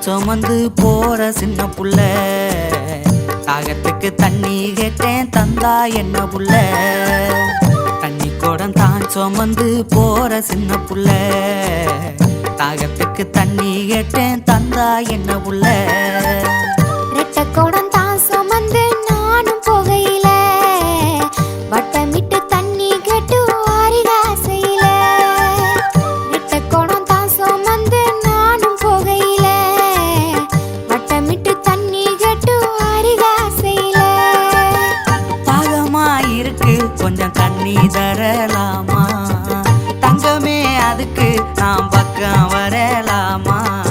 சுமந்து போற சின்ன புள்ள. தாகத்துக்கு தண்ணி கேட்டேன் தந்தா என்ன புள்ள. தண்ணி குடம் தான் சுமந்து போற சின்ன புள்ள. தாகத்துக்கு தண்ணி கேட்டேன் தந்தா என்ன புள்ள. ரெட்ட குடம் தான் கொஞ்சம் தண்ணி தரலாமா? தங்கமே அதுக்கு நான் பக்கம் வரலாமா?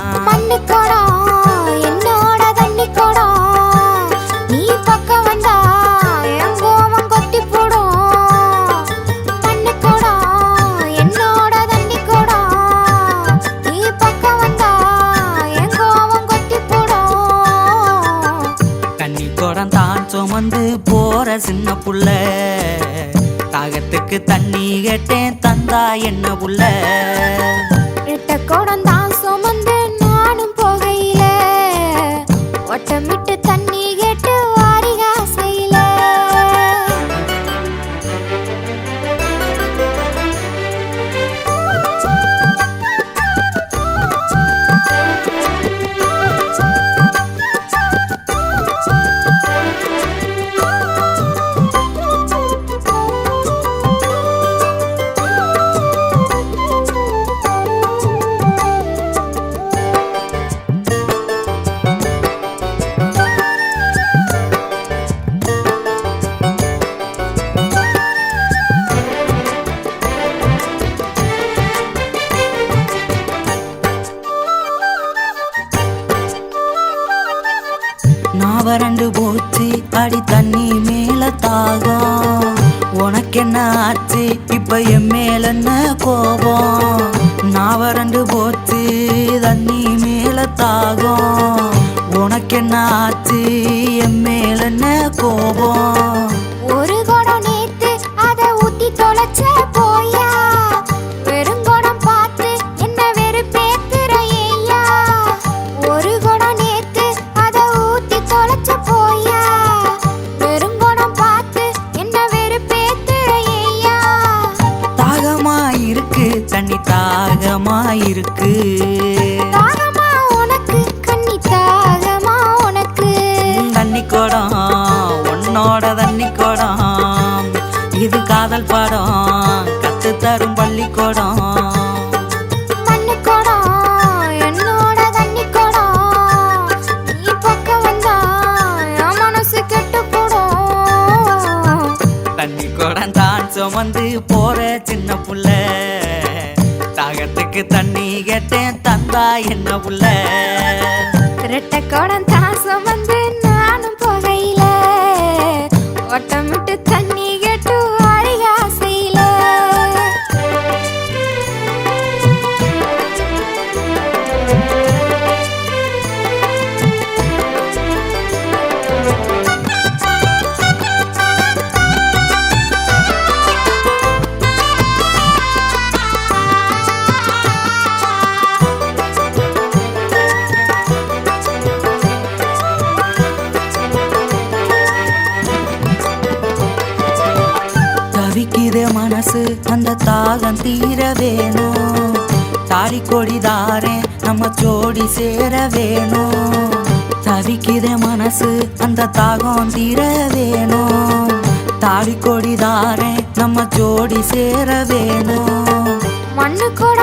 குடம் தான் சுமந்து போற சின்ன புள்ள. தாகத்துக்கு தண்ணி கேட்டேன் தந்தா என்ன புள்ள. ரெட்ட குடம் தான் நான் வறண்டு போச்சு. அடி தண்ணி மேல தாகம். உனக்கு என்ன ஆச்சு? இப்ப என் மேல என்ன கோபம்? நான் வறண்டு போச்சு. தண்ணி மேல தாகம். உனக்கு என்ன ஆச்சு? என் மேல என்ன கோபம்? ஒரு உன்னோட தண்ணி குடம் இது காதல் பாடம் கத்து தரும் பள்ளிக்கூடம். சுமந்து போற சின்ன புள்ள. தாகத்துக்கு தண்ணி கேட்டேன் தந்தா என்ன புள்ள ரெட்ட குடம் மனசு அந்த தாகம் தீர வேணும் தாடி கொடி தாரேன் நம்ம ஜோடி சேர வேணும் தவிக்கிற மனசு அந்த தாகம் தீர வேணும் தாடி கொடி தாரேன் நம்ம ஜோடி சேர வேணும் மண்ணு கூட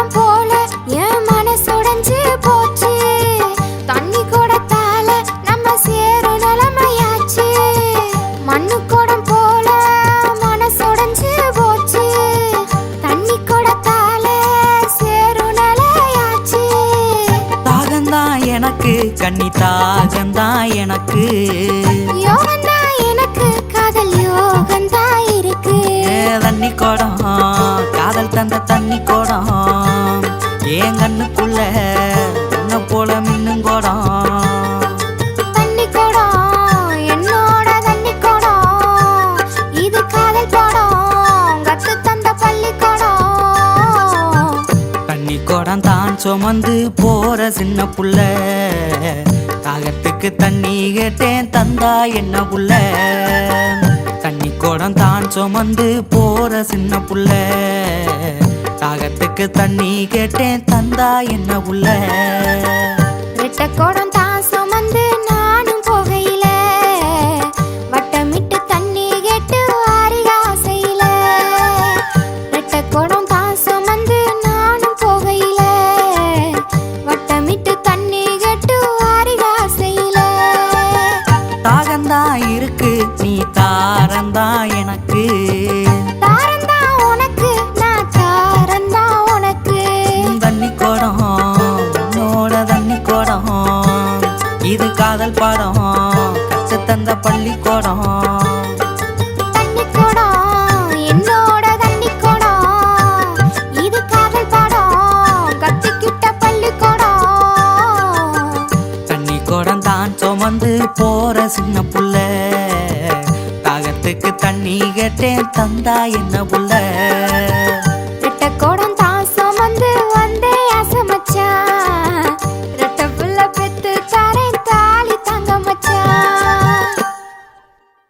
கண்ணி தாகம்தான் எனக்கு. எனக்கு சுமந்து போற சின்ன புள்ள. தாகத்துக்கு தண்ணி கேட்டேன் தந்தா என்ன புள்ள. தண்ணி குடம் தான் சுமந்து போற சின்ன புள்ள. தாகத்துக்கு தண்ணி கேட்டேன் தந்தா என்ன புள்ள. ரெட்ட குடம் என்னோட பள்ளிக்கூடம். சுமந்து போற சின்ன புள்ள. தாகத்துக்கு தண்ணி கேட்டேன் தந்தா என்ன புள்ள.